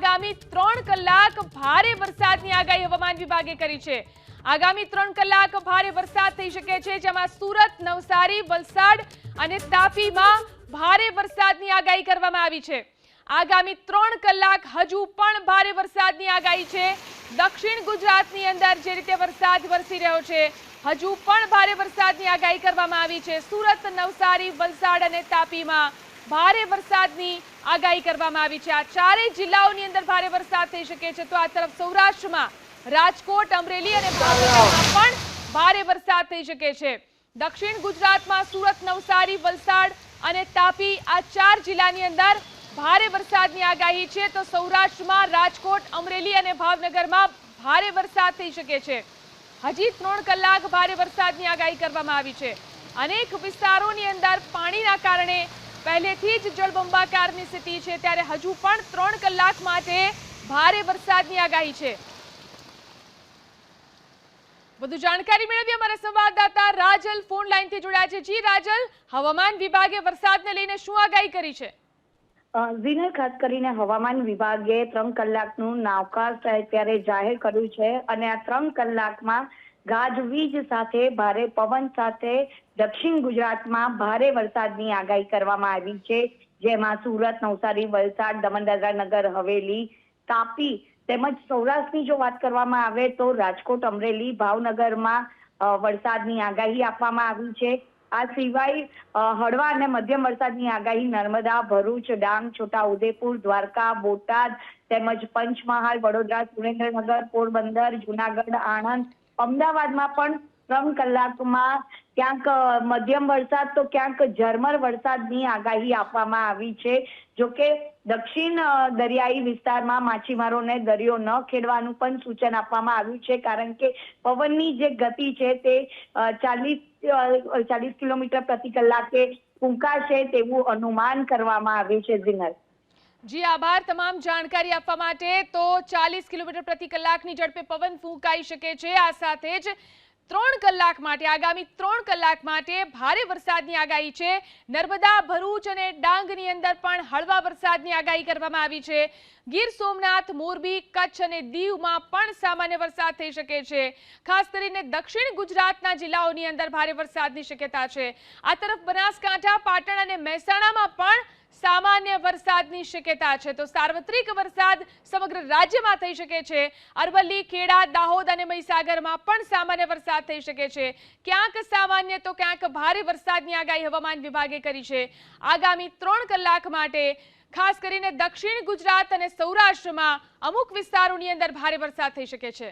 આગામી ત્રણ કલાક ભારે વરસાદની આગાહી હવામાન વિભાગે કરી છે. આગામી ત્રણ કલાક ભારે વરસાદ થઈ શકે છે, જેમાં સુરત, નવસારી, વલસાડ અને તાપીમાં ભારે વરસાદની આગાહી કરવામાં આવી છે. આગામી ત્રણ કલાક હજુ પણ ભારે વરસાદની આગાહી છે. દક્ષિણ ગુજરાતની અંદર જે રીતે વરસાદ વરસી રહ્યો છે, હજુ પણ ભારે વરસાદની આગાહી કરવામાં આવી છે. સુરત, નવસારી, વલસાડ અને તાપીમાં ભારે વરસાદની આગાહી કરવામાં આવી છે. આ ચારેય જિલ્લાઓની અંદર ભારે વરસાદ થઈ શકે છે. તો આ તરફ સૌરાષ્ટ્રમાં રાજકોટ, અમરેલી અને ભાવનગરમાં પણ ભારે વરસાદ થઈ શકે છે. દક્ષિણ ગુજરાતમાં સુરત, નવસારી, વલસાડ અને તાપી આ ચાર જિલ્લાની અંદર ભારે વરસાદની આગાહી છે. તો સૌરાષ્ટ્રમાં રાજકોટ, અમરેલી અને ભાવનગરમાં ભારે વરસાદ થઈ શકે છે. હજી ત્રણ કલાક ભારે વરસાદની આગાહી કરવામાં આવી છે. અનેક વિસ્તારોની અંદર પાણીના કારણે પહેલેથી જ જળબંબાકારની સ્થિતિ છે ત્યારે હજુ પણ ત્રણ કલાક માટે ભારે વરસાદની આગાહી છે. વધુ જાણકારી મેળવીએ અમારા સંવાદદાતા રાજલ ફોન લાઈનથી જોડાયા છે. જી રાજલ હવામાન વિભાગે વરસાદને લઈને શું આગાહી કરી છે? અ, ખાસ કરીને હવામાન વિભાગે ત્રણ કલાકનું નાવકાશ અત્યારે જાહેર કર્યું છે અને આ ત્રણ કલાકમાં ગાજવીજ સાથે ભારે પવન સાથે દક્ષિણ ગુજરાતમાં ભારે વરસાદની આગાહી કરવામાં આવી છે. જેમાં સુરત, નવસારી, વલસાડ દમણ નગર, હવેલી, તાપી તેમજ સૌરાષ્ટ્રની જો વાત કરવામાં આવે તો રાજકોટ, અમરેલી, ભાવનગરમાં વરસાદની આગાહી આપવામાં આવી છે. આ સિવાય હળવા અને મધ્યમ વરસાદની આગાહી નર્મદા, ભરૂચ, ડાંગ, છોટાઉદેપુર, દ્વારકા, બોટાદ તેમજ પંચમહાલ, વડોદરા, સુરેન્દ્રનગર, પોરબંદર, જુનાગઢ, આણંદ અમદાવાદમાં પણ ત્રણ કલાકમાં ક્યાંક મધ્યમ વરસાદ તો ક્યાંક ઝરમર વરસાદની આગાહી આપવામાં આવી છે. જોકે દક્ષિણ દરિયાઈ વિસ્તારમાં માછીમારોને દરિયો ન ખેડવાનું પણ સૂચન આપવામાં આવ્યું છે. કારણ કે પવનની જે ગતિ છે તે ચાલીસ ચાલીસ કિલોમીટર પ્રતિ કલાકે ફૂંકાશે તેવું અનુમાન કરવામાં આવ્યું છે ઝીનલ જી, આભાર. તમામ જાણકારી આપવા માટે તો ચાલીસ કિલોમીટર પ્રતિ કલાકની ઝડપે પવન ફૂંકાઈ શકે છે. આ સાથે જ ત્રણ કલાક માટે, આગામી ત્રણ કલાક માટે ભારે વરસાદની આગાહી છે. નર્મદા, ભરૂચ અને ડાંગની અંદર પણ હળવા વરસાદની આગાહી કરવામાં આવી છે. ગીર સોમનાથ, મોરબી, કચ્છ અને દીવમાં પણ સામાન્ય વરસાદ થઈ શકે છે. ખાસ કરીને દક્ષિણ ગુજરાતના જિલ્લાઓની અંદર ભારે વરસાદની શક્યતા છે. આ તરફ બનાસકાંઠા, પાટણ અને મહેસાણામાં પણ સામાન્ય વરસાદની શક્યતા છે. તો સાર્વત્રિક વરસાદ સમગ્ર રાજ્યમાં થઈ શકે છે. અરવલ્લી, ખેડા, દાહોદ અને મહીસાગરમાં પણ સામાન્ય વરસાદ થઈ શકે છે. ક્યાંક સામાન્ય તો ક્યાંક ભારે વરસાદની આગાહી હવામાન વિભાગે કરી છે. આગામી ત્રણ કલાક માટે ખાસ કરીને દક્ષિણ ગુજરાત અને સૌરાષ્ટ્રમાં અમુક વિસ્તારોની અંદર ભારે વરસાદ થઈ શકે છે.